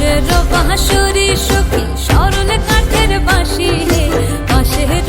পাশের বাঁশুরি সখী সরল কাঠের বাঁশি পাশের